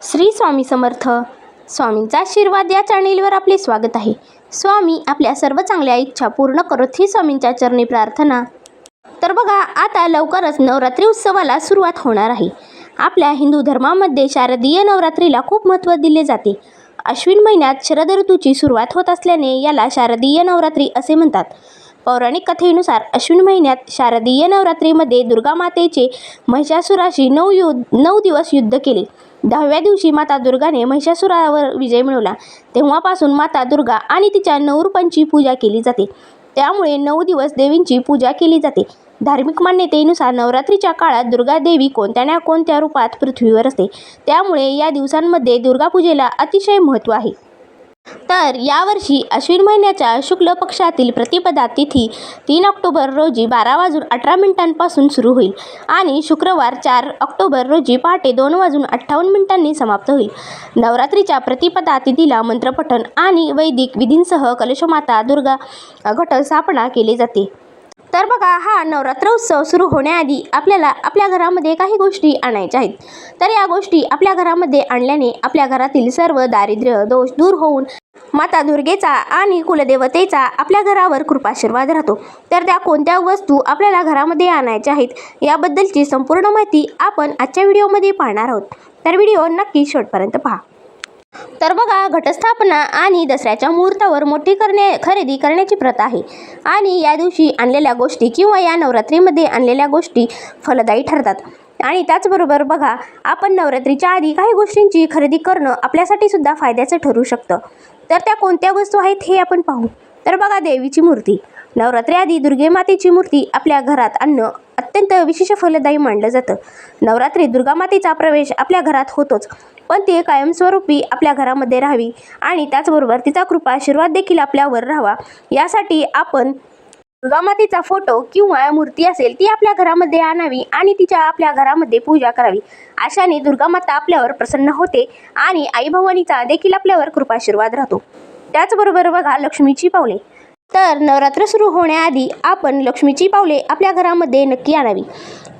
श्री स्वामी समर्थ. स्वामींचा आशीर्वाद या चॅनेलवर आपले स्वागत आहे. स्वामी आपल्या सर्व चांगल्या इच्छा पूर्ण करत ही स्वामींच्या चरणी प्रार्थना. तर बघा आता लवकरच नवरात्री उत्सवाला सुरुवात होणार आहे. आपल्या हिंदू धर्मामध्ये शारदीय नवरात्रीला खूप महत्त्व दिले जाते. अश्विन महिन्यात शरद ऋतूची सुरुवात होत असल्याने याला शारदीय नवरात्री असे म्हणतात. पौराणिक कथेनुसार अश्विन महिन्यात शारदीय नवरात्रीमध्ये दुर्गा मातेचे महिषासुराशी नऊ युद्ध नऊ दिवस युद्ध केले. दहाव्या दिवशी माता दुर्गाने महिषासुरावर विजय मिळवला. तेव्हापासून माता दुर्गा आणि तिच्या नऊ रूपांची पूजा केली जाते. त्यामुळे नऊ दिवस देवींची पूजा केली जाते. धार्मिक मान्यतेनुसार नवरात्रीच्या काळात दुर्गा देवी कोणत्या ना कोणत्या रूपात पृथ्वीवर असते. त्यामुळे या दिवसांमध्ये दुर्गापूजेला अतिशय महत्त्व आहे. तर यावर्षी अश्विन महिन्याच्या शुक्ल पक्षातील प्रतिपदा तिथी तीन ऑक्टोबर रोजी बारा वाजून अठरा मिनिटांपासून सुरू होईल आणि शुक्रवार चार ऑक्टोबर रोजी पहाटे दोन वाजून अठ्ठावन्न मिनिटांनी समाप्त होईल. नवरात्रीच्या प्रतिपदा तिथीला मंत्रपठण आणि वैदिक विधींसह कलशमाता दुर्गा घटस्थापना केली जाते. तर बघा हा नवरात्र उत्सव सुरू होण्याआधी आपल्याला आपल्या घरामध्ये काही गोष्टी आणायच्या आहेत. तर या गोष्टी आपल्या घरामध्ये आणल्याने आपल्या घरातील सर्व दारिद्र्य दोष दूर होऊन माता दुर्गेचा आणि कुलदेवतेचा आपल्या घरावर कृपाशीर्वाद राहतो. तर त्या कोणत्या वस्तू आपल्याला घरामध्ये आणायच्या आहेत याबद्दलची संपूर्ण माहिती आपण आजच्या व्हिडिओमध्ये पाहणार आहोत. तर व्हिडिओ नक्की शेवटपर्यंत पहा. तर बघा घटस्थापना आणि दसऱ्याच्या मुहूर्तावर मोठी करणे खरेदी करण्याची प्रथा आहे. आणि या दिवशी आणलेल्या गोष्टी किंवा या नवरात्रीमध्ये आणलेल्या गोष्टी फलदायी ठरतात. आणि त्याचबरोबर बघा आपण नवरात्रीच्या आधी काही गोष्टींची खरेदी करणं आपल्यासाठी सुद्धा फायद्याचं ठरू शकतं. तर त्या कोणत्या वस्तू आहेत हे आपण पाहू. तर बघा देवीची मूर्ती. नवरात्री आधी दुर्गे मातेची मूर्ती आपल्या घरात आणणं अत्यंत विशेष फलदायी मानलं जातं. नवरात्री दुर्गामातेचा प्रवेश आपल्या घरात होतोच पण ती कायमस्वरूपी आपल्या घरामध्ये राहावी आणि त्याचबरोबर तिचा कृपा आशीर्वाद देखील आपल्यावर राहावा. यासाठी आपण दुर्गामातेचा फोटो किंवा मूर्ती असेल ती आपल्या घरामध्ये आणावी आणि तिच्या आपल्या घरामध्ये पूजा करावी. अशाने दुर्गामाता आपल्यावर प्रसन्न होते आणि आई भवानीचा देखील आपल्यावर कृपाशीर्वाद राहतो. त्याचबरोबर बघा लक्ष्मीची पावले. तर नवरात्र सुरू होण्याआधी आपण लक्ष्मीची पावले आपल्या घरामध्ये नक्की आणावी.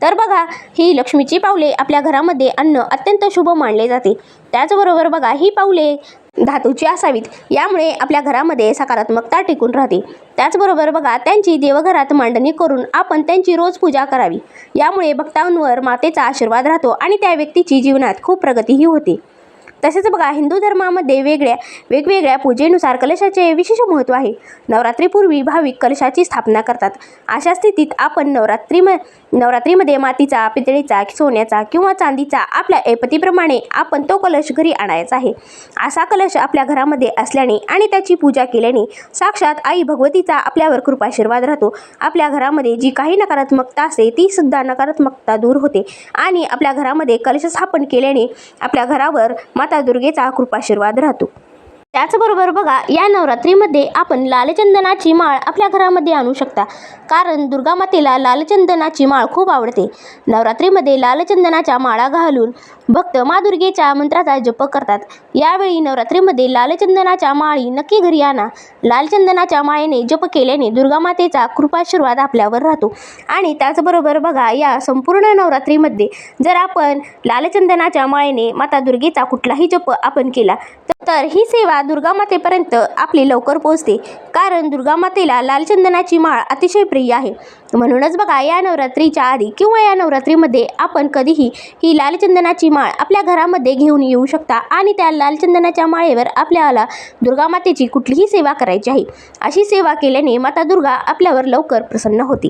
तर बघा ही लक्ष्मीची पावले आपल्या घरामध्ये अन्न अत्यंत शुभ मानले जाते. त्याचबरोबर बघा ही पावले धातूची असावीत. यामुळे आपल्या घरामध्ये सकारात्मकता टिकून राहते. त्याचबरोबर बघा त्यांची देवघरात मांडणी करून आपण त्यांची रोज पूजा करावी. यामुळे भक्तांवर मातेचा आशीर्वाद राहतो आणि त्या व्यक्तीची जीवनात खूप प्रगतीही होते. तसेच बघा हिंदू धर्मामध्ये वेगळ्या वेगवेगळ्या पूजेनुसार कलशाचे विशेष महत्त्व आहे. नवरात्रीपूर्वी भाविक कलशाची स्थापना करतात. अशा स्थितीत आपण नवरात्री नवरात्रीमध्ये मातीचा पितळीचा सोन्याचा किंवा चांदीचा आपल्या ऐपतीप्रमाणे आपण तो कलश घरी आणायचा आहे. असा कलश आपल्या घरामध्ये असल्याने आणि त्याची पूजा केल्याने साक्षात आई भगवतीचा आपल्यावर कृपाशीर्वाद राहतो. आपल्या घरामध्ये जी काही नकारात्मकता असते ती सुद्धा नकारात्मकता दूर होते. आणि आपल्या घरामध्ये कलश स्थापन केल्याने आपल्या घरावर मात दुर्गेचा कृपाशीर्वाद राहतो. त्याचबरोबर बघा या नवरात्रीमध्ये आपण लालचंदनाची माळ आपल्या घरामध्ये आणू शकता. कारण दुर्गा मातेला लालचंदनाची माळ खूप आवडते. नवरात्रीमध्ये लालचंदनाच्या माळा घालून भक्त मा दुर्गेच्या मंत्राचा जप करतात. यावेळी नवरात्रीमध्ये लालचंदनाच्या माळी नक्की घरी आणा. लालचंदनाच्या माळेने जप केल्याने दुर्गा मातेचा कृपाशीर्वाद आपल्यावर राहतो. आणि त्याचबरोबर बघा या संपूर्ण नवरात्रीमध्ये जर आपण लालचंदनाच्या माळेने माता दुर्गेचा कुठलाही जप आपण केला तर ही सेवा दुर्गामातेपर्यंत आपली लवकर पोहोचते. कारण दुर्गामातेला लालचंदनाची माळ अतिशय प्रिय आहे. म्हणूनच बघा या नवरात्रीच्या आधी किंवा या नवरात्रीमध्ये आपण कधीही ही लालचंदनाची माळ आपल्या घरामध्ये घेऊन येऊ शकता आणि त्या लालचंदनाच्या माळेवर आपल्याला दुर्गामातेची कुठलीही सेवा करायची आहे. अशी सेवा केल्याने माता दुर्गा आपल्यावर लवकर प्रसन्न होती.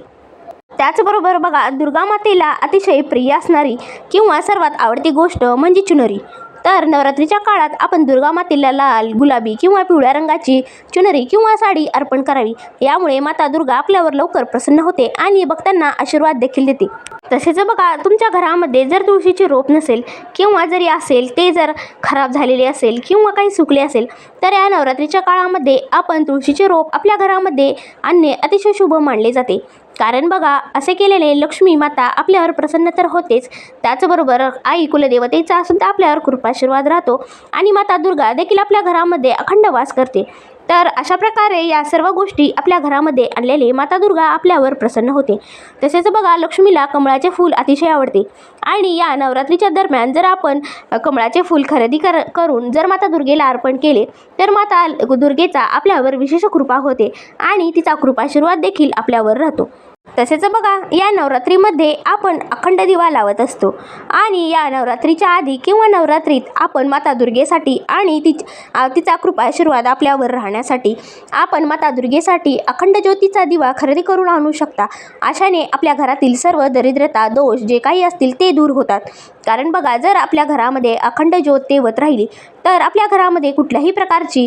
त्याचबरोबर बघा दुर्गामातेला अतिशय प्रिय असणारी किंवा सर्वात आवडती गोष्ट म्हणजे चुनरी. तर नवरात्रीच्या काळात आपण दुर्गा मातेला लाल गुलाबी किंवा पिवळ्या रंगाची चुनरी किंवा साडी अर्पण करावी. यामुळे माता दुर्गा आपल्यावर लवकर प्रसन्न होते आणि भक्तांना आशीर्वाद देखील देते. तसेच बघा तुमच्या घरामध्ये जर तुळशीचे रोप नसेल किंवा जरी असेल ते जर खराब झालेले असेल किंवा काही सुकले असेल तर या नवरात्रीच्या काळामध्ये आपण तुळशीचे रोप आपल्या घरामध्ये आणणे अतिशय शुभ मानले जाते. कारण बघा असे केलेले लक्ष्मी माता आपल्यावर प्रसन्न तर होतेच. त्याचबरोबर आई कुलदेवतेचा सुद्धा आपल्यावर कृपाशीर्वाद राहतो आणि माता दुर्गा देखील आपल्या घरामध्ये अखंड वास करते. तर अशा प्रकारे या सर्व गोष्टी आपल्या घरामध्ये आणलेले माता दुर्गा आपल्यावर प्रसन्न होते. तसेच बघा लक्ष्मीला कमळाचे फूल अतिशय आवडते. आणि या नवरात्रीच्या दरम्यान जर आपण कमळाचे फूल खरेदी कर करून जर माता दुर्गेला अर्पण केले तर माता दुर्गेचा आपल्यावर विशेष कृपा होते आणि तिचा कृपाशीर्वाद देखील आपल्यावर राहतो. तसेच बघा या नवरात्रीमध्ये आपण अखंड दिवा लावत असतो. आणि या नवरात्रीच्या आधी किंवा नवरात्रीत आपण माता दुर्गेसाठी आणि ति तिचा कृपा आशीर्वाद आपल्यावर राहण्यासाठी आपण माता दुर्गेसाठी अखंड ज्योतीचा दिवा खरेदी करून आणू शकता. अशाने आपल्या घरातील सर्व दरिद्रता दोष जे काही असतील ते दूर होतात. कारण बघा जर आपल्या घरामध्ये अखंड ज्योत तेवत राहिली तर आपल्या घरामध्ये कुठल्याही प्रकारची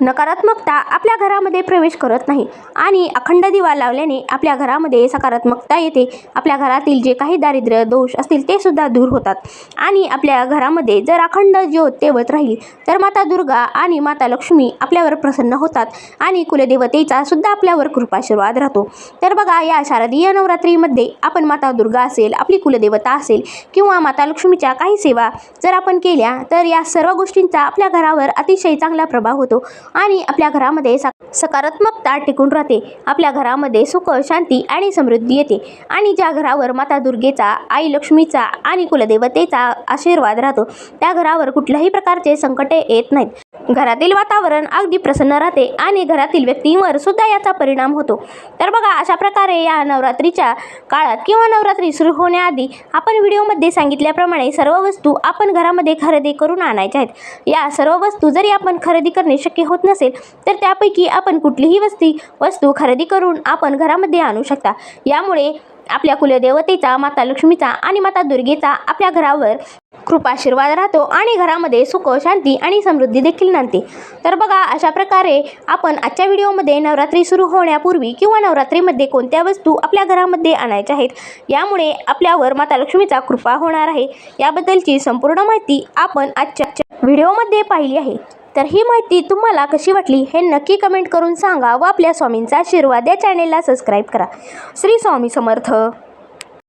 नकारात्मकता आपल्या घरामध्ये प्रवेश करत नाही. आणि अखंड दिवा लावल्याने आपल्या घरामध्ये सकारात्मकता येते. आपल्या घरातील जे काही दारिद्र्य दोष असतील ते सुद्धा दूर होतात. आणि आपल्या घरामध्ये जर अखंड ज्योत तेवत राहील तर माता दुर्गा आणि माता लक्ष्मी आपल्यावर प्रसन्न होतात आणि कुलदेवतेचा सुद्धा आपल्यावर कृपाशीर्वाद राहतो. तर बघा या शारदीय नवरात्रीमध्ये आपण माता दुर्गा असेल आपली कुलदेवता असेल किंवा माता लक्ष्मीच्या काही सेवा जर आपण केल्या तर या सर्व गोष्टींचा आपल्या घरावर अतिशय चांगला प्रभाव होतो आणि आपल्या घरामध्ये सकारात्मकता टिकून राहते. आपल्या घरामध्ये सुख शांती आणि समृद्धी येते आणि ज्या घरावर माता दुर्गेचा आई लक्ष्मीचा आणि कुलदेवतेचा आशीर्वाद राहतो त्या घरावर कुठल्याही प्रकारचे संकटे येत नाहीत. घरातील वातावरण अगदी प्रसन्न राहते आणि घरातील व्यक्तींवर सुद्धा याचा परिणाम होतो. तर बघा अशा प्रकारे या नवरात्रीच्या काळात किंवा नवरात्री सुरू होण्याआधी आपण व्हिडिओमध्ये सांगितल्याप्रमाणे सर्व वस्तू आपण घरामध्ये खरेदी करून आणायच्या आहेत. या सर्व वस्तू जरी आपण खरेदी करणे शक्य होत नसेल तर त्यापैकी आपण कुठलीही वस्ती वस्तू खरेदी करून आपण घरामध्ये आणू शकता. यामुळे आपल्या कुलदेवतेचा माता लक्ष्मीचा आणि माता दुर्गेचा आपल्या घरावर कृपाशीर्वाद राहतो आणि घरामध्ये सुख शांती आणि समृद्धी देखील नांदते. तर बघा अशा प्रकारे आपण आजच्या व्हिडिओमध्ये नवरात्री सुरू होण्यापूर्वी किंवा नवरात्रीमध्ये कोणत्या वस्तू आपल्या घरामध्ये आणायच्या आहेत यामुळे आपल्यावर माता लक्ष्मीचा कृपा होणार आहे. याबद्दलची संपूर्ण माहिती आपण आजच्या व्हिडिओमध्ये पाहिली आहे. तर ही माहिती तुम्हाला कशी वाटली हे नक्की कमेंट करून सांगा व आपल्या स्वामींचा आशीर्वाद या चॅनेलला सबस्क्राईब करा. श्री स्वामी समर्थ.